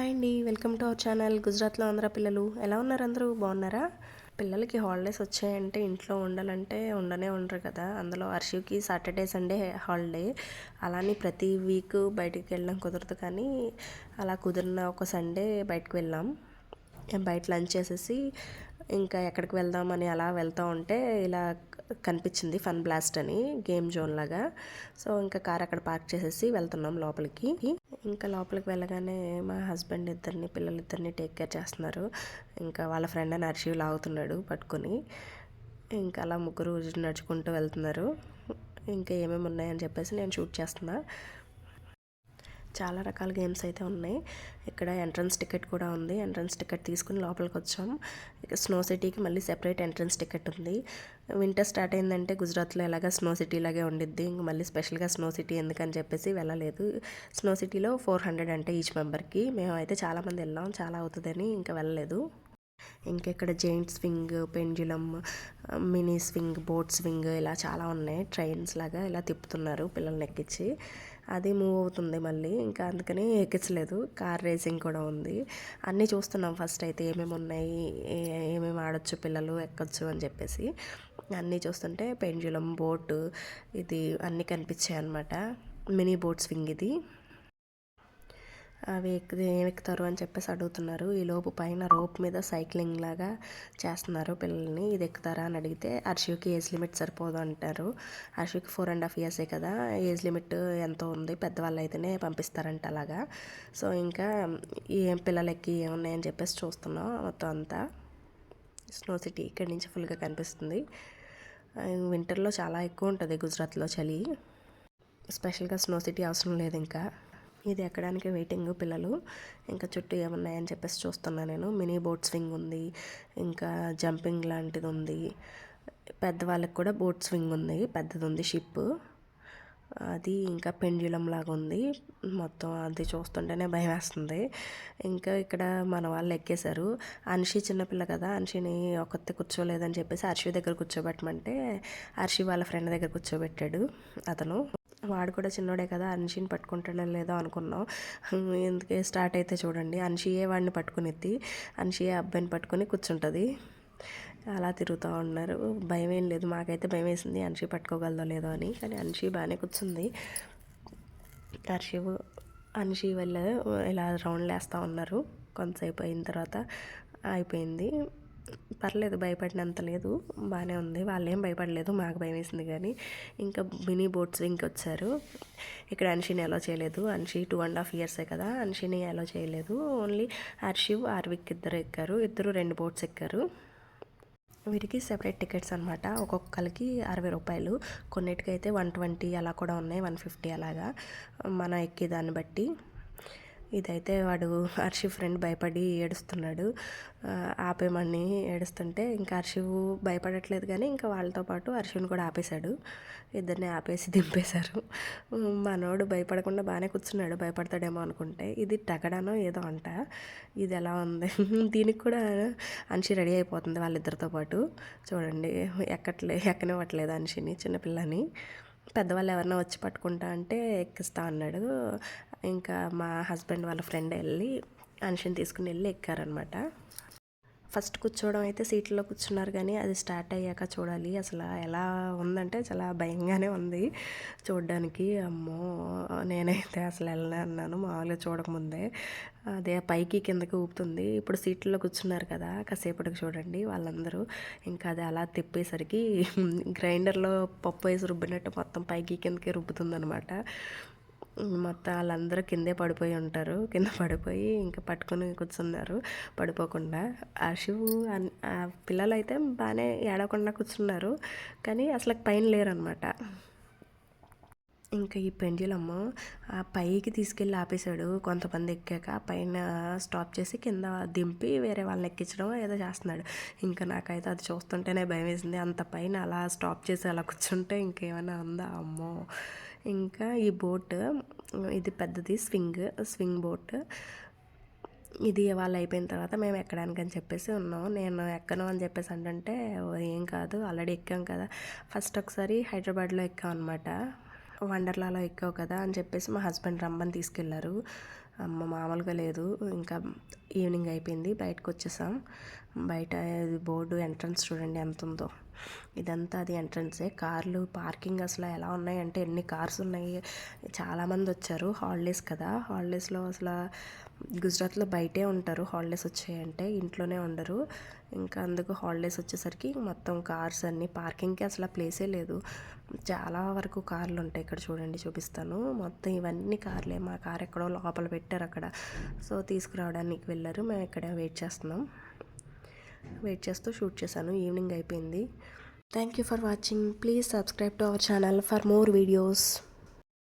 Hi అండి. Welcome to our channel గుజరాత్లో ఆంధ్ర పిల్లలు. ఎలా ఉన్నారు అందరూ? బాగున్నారా? పిల్లలకి హాలిడేస్ వచ్చాయంటే ఇంట్లో ఉండాలంటే ఉండనే ఉండరు కదా. అందులో అర్షివ్కి సాటర్డే సండే హాలిడే. అలానే ప్రతి వీక్ బయటికి వెళ్ళడం కుదరదు కానీ అలా కుదిరిన ఒక సండే బయటకు వెళ్ళాం. బయట లంచ్ చేసేసి ఇంకా ఎక్కడికి వెళ్దామని అలా వెళ్తూ ఉంటే ఇలా కనిపించింది ఫన్ బ్లాస్ట్ అని గేమ్ జోన్ లాగా. సో ఇంకా కార్ అక్కడ పార్క్ చేసేసి వెళ్తున్నాం లోపలికి. ఇంకా లోపలికి వెళ్ళగానే మా హస్బెండ్ ఇద్దరిని పిల్లలిద్దరిని టేక్ కేర్ చేస్తున్నారు. ఇంకా వాళ్ళ ఫ్రెండ్ అని అరిషివ్ లాగుతున్నాడు పట్టుకొని. ఇంకా అలా ముగ్గురు నడుచుకుంటూ వెళ్తున్నారు. ఇంకా ఏమేమి ఉన్నాయని చెప్పేసి నేను షూట్ చేస్తున్నా. చాలా రకాల గేమ్స్ అయితే ఉన్నాయి. ఇక్కడ ఎంట్రన్స్ టికెట్ కూడా ఉంది. ఎంట్రన్స్ టికెట్ తీసుకుని లోపలికి వచ్చాం. ఇక స్నో సిటీకి మళ్ళీ సెపరేట్ ఎంట్రన్స్ టికెట్ ఉంది. వింటర్ స్టార్ట్ అయిందంటే గుజరాత్లో ఎలాగ స్నో సిటీ లాగే ఉండిద్ది. ఇంక మళ్ళీ స్పెషల్గా స్నో సిటీ ఎందుకని చెప్పేసి వెళ్ళలేదు. స్నో సిటీలో ఫోర్ హండ్రెడ్ అంటే ఈచ్ మెంబర్కి. మేము అయితే చాలామంది వెళ్ళాం. చాలా అవుతుందని ఇంకా వెళ్ళలేదు. ఇంకెక్కడ giant swing pendulum mini swing boat swing ఇలా చాలా ఉన్నాయి. ట్రైన్స్ లాగా ఇలా తిప్పుతున్నారు పిల్లల్ని ఎక్కించి. అది మూవ్ అవుతుంది మళ్ళీ. ఇంకా అందుకని ఎక్కించలేదు. కార్ రేసింగ్ కూడా ఉంది. అన్నీ చూస్తున్నాం ఫస్ట్ అయితే ఏమేమి ఉన్నాయి ఏమేమి ఆడొచ్చు పిల్లలు ఎక్కొచ్చు అని చెప్పేసి. అన్నీ చూస్తుంటే పెంజులం బోట్ ఇది అన్నీ కనిపించాయి అనమాట మినీ బోట్ స్వింగ్ ఇది. అవి ఎక్కి ఏం ఎక్కుతారు అని చెప్పేసి అడుగుతున్నారు. ఈ లోపు పైన రోప్ మీద సైక్లింగ్ లాగా చేస్తున్నారు పిల్లల్ని. ఇది ఎక్కుతారా అని అడిగితే అర్షివ్కి ఏజ్ లిమిట్ సరిపోదు అంటారు. అర్షివ్కి ఫోర్ అండ్ హాఫ్ ఇయర్సే కదా. ఏజ్ లిమిట్ ఎంతో ఉంది. పెద్దవాళ్ళు అయితేనే పంపిస్తారంట అలాగా. సో ఇంకా ఏం పిల్లలకి ఏమున్నాయని చెప్పేసి చూస్తున్నాం మొత్తం అంతా. స్నో సిటీ ఇక్కడి నుంచి ఫుల్గా కనిపిస్తుంది. వింటర్లో చాలా ఎక్కువ ఉంటుంది గుజరాత్లో చలి. స్పెషల్గా స్నో సిటీ అవసరం లేదు ఇంకా. ఇది ఎక్కడానికి వెయిటింగ్ పిల్లలు. ఇంకా చుట్టూ ఏమున్నాయని చెప్పేసి చూస్తున్నా నేను. మినీ బోట్ స్వింగ్ ఉంది. ఇంకా జంపింగ్ లాంటిది ఉంది. పెద్దవాళ్ళకి కూడా బోట్ స్వింగ్ ఉంది. పెద్దది ఉంది షిప్. అది ఇంకా పెండ్యులం లాగా ఉంది. మొత్తం అది చూస్తుంటేనే భయం వేస్తుంది. ఇంకా ఇక్కడ మన వాళ్ళు ఎక్కేశారు. అన్షి చిన్నపిల్ల కదా. అన్షిని ఒక్కతే కూర్చోలేదని చెప్పేసి అర్షి దగ్గర కూర్చోబెట్టమంటే అర్షి వాళ్ళ ఫ్రెండ్ దగ్గర కూర్చోబెట్టాడు అతను. వాడు కూడా చిన్నోడే కదా అన్షిని పట్టుకుంటాడో లేదో అనుకున్నాం. ఎందుకే స్టార్ట్ అయితే చూడండి. అన్షియే వాడిని పట్టుకునిద్ది. అన్షియే అబ్బాయిని పట్టుకొని కూర్చుంటుంది. అలా తిరుగుతూ ఉన్నారు. భయం ఏం లేదు. మాకైతే భయం వేసింది. అన్షి పట్టుకోగలదో లేదో అని. కానీ అన్షి బాగానే కూర్చుంది. హర్షివ్ అన్షి వల్ల ఇలా రౌండ్లు వేస్తూ ఉన్నారు. కొంతసేపు అయిన తర్వాత అయిపోయింది. పర్లేదు భయపడినంత లేదు. బాగానే ఉంది. వాళ్ళు ఏం భయపడలేదు. మాకు భయం వేసింది కానీ ఇంకా మినీ బోట్స్ వచ్చారు. ఇక్కడ అన్షిని అలో చేయలేదు. అన్షి టూ అండ్ హాఫ్ ఇయర్సే కదా అన్షిని అలో చేయలేదు. ఓన్లీ హర్షివ్ ఆర్విక్ ఇద్దరు ఎక్కారు. ఇద్దరు రెండు బోట్స్ ఎక్కారు. వీటికి సెపరేట్ టికెట్స్ అనమాట ఒక్కొక్కరికి అరవై రూపాయలు. కొన్నిటికైతే వన్ ట్వంటీ అలా కూడా ఉన్నాయి. వన్ ఫిఫ్టీ అలాగా. మన ఎక్కేదాన్ని బట్టి. ఇదైతే వాడు హర్షి ఫ్రెండ్ భయపడి ఏడుస్తున్నాడు. ఆపేమని ఏడుస్తుంటే ఇంకా హర్షివ్ భయపడట్లేదు కానీ ఇంకా వాళ్ళతో పాటు హర్షిని కూడా ఆపేశాడు. ఇద్దరిని ఆపేసి దింపేశారు. మనోడు భయపడకుండా బాగానే కూర్చున్నాడు. భయపడతాడేమో అనుకుంటే ఇది టగడానో ఏదో అంట. ఇది ఎలా ఉంది? దీనికి కూడా అన్షి రెడీ అయిపోతుంది వాళ్ళిద్దరితో పాటు. చూడండి ఎక్కట్లే ఎక్కనివ్వట్లేదు అన్షిని చిన్నపిల్లని. పెద్దవాళ్ళు ఎవరన్నా వచ్చి పట్టుకుంటా అంటే ఎక్కిస్తా అన్నాడు. ఇంకా మా హస్బెండ్ వాళ్ళ ఫ్రెండ్ వెళ్ళి అన్షిని తీసుకుని వెళ్ళి ఎక్కారనమాట. ఫస్ట్ కూర్చోవడం అయితే సీట్లో కూర్చున్నారు కానీ అది స్టార్ట్ అయ్యాక చూడాలి. అసలు ఎలా ఉందంటే చాలా భయంగానే ఉంది చూడడానికి. అమ్మో నేనైతే అసలు వెళ్ళలే అన్నాను మామూలుగా చూడకముందే. అదే పైకి కిందకి ఊపుతుంది. ఇప్పుడు సీట్లో కూర్చున్నారు కదా కాసేపటికి చూడండి వాళ్ళందరూ. ఇంకా అది అలా తిప్పేసరికి గ్రైండర్లో పప్పు వేసి రుబ్బినట్టు మొత్తం పైకి కిందకి రుబ్బుతుందనమాట. మొత్తం వాళ్ళందరూ కిందే పడిపోయి ఉంటారు. కింద పడిపోయి ఇంకా పట్టుకొని కూర్చున్నారు. పడిపోకుండా. ఆ శివు పిల్లలు అయితే బాగానే ఏడవకుండా కూర్చున్నారు. కానీ అసలు పైన లేరనమాట. ఇంకా ఈ పెండ్యులమ్మ ఆ పైకి తీసుకెళ్ళి ఆపేశాడు. కొంతమంది ఎక్కాక పైన స్టాప్ చేసి కింద దింపి వేరే వాళ్ళని ఎక్కించడం ఏదో చేస్తున్నాడు. ఇంకా నాకైతే అది చూస్తుంటేనే భయం వేసింది అంత పైన అలా స్టాప్ చేసి అలా కూర్చుంటే ఇంకేమైనా ఉందా అమ్మో. ఇంకా ఈ బోట్ ఇది పెద్దది స్వింగ్ స్వింగ్ బోట్. ఇది వాళ్ళు అయిపోయిన తర్వాత మేము ఎక్కడానికి అని చెప్పేసి ఉన్నాం. నేను ఎక్కను అని చెప్పేసి అంటే ఏం కాదు ఆల్రెడీ ఎక్కాం కదా. ఫస్ట్ ఒకసారి హైదరాబాద్లో ఎక్కాం అనమాట వండర్లాలో ఎక్కావు కదా అని చెప్పేసి మా హస్బెండ్ రమ్మని తీసుకెళ్ళారు. అమ్మ మామూలుగా లేదు. ఇంకా ఈవినింగ్ అయిపోయింది బయటకు వచ్చేసాం. బయట బోర్డు ఎంట్రన్స్ చూడండి ఎంత ఉందో. ఇదంతా అది ఎంట్రన్సే. కార్లు పార్కింగ్ అసలు ఎలా ఉన్నాయంటే ఎన్ని కార్స్ ఉన్నాయి. చాలామంది వచ్చారు హాలిడేస్ కదా. హాలిడేస్లో అసలు గుజరాత్లో బయటే ఉంటారు. హాలిడేస్ వచ్చాయంటే ఇంట్లోనే ఉండరు. ఇంకా అందుకు హాలిడేస్ వచ్చేసరికి మొత్తం కార్స్ అన్నీ పార్కింగ్కి అసలు ప్లేసే లేదు. చాలా వరకు కార్లు ఉంటాయి ఇక్కడ చూడండి చూపిస్తాను. మొత్తం ఇవన్నీ కార్లే. మా కార్ ఎక్కడో లోపల పెట్టారు అక్కడ. సో తీసుకురావడానికి వెళ్ళారు. మేము ఇక్కడ వెయిట్ చేస్తున్నాం. వెయిట్ చేస్తూ షూట్ చేశాను. ఈవినింగ్ అయిపోయింది. Thank you for watching please subscribe to our channel for more videos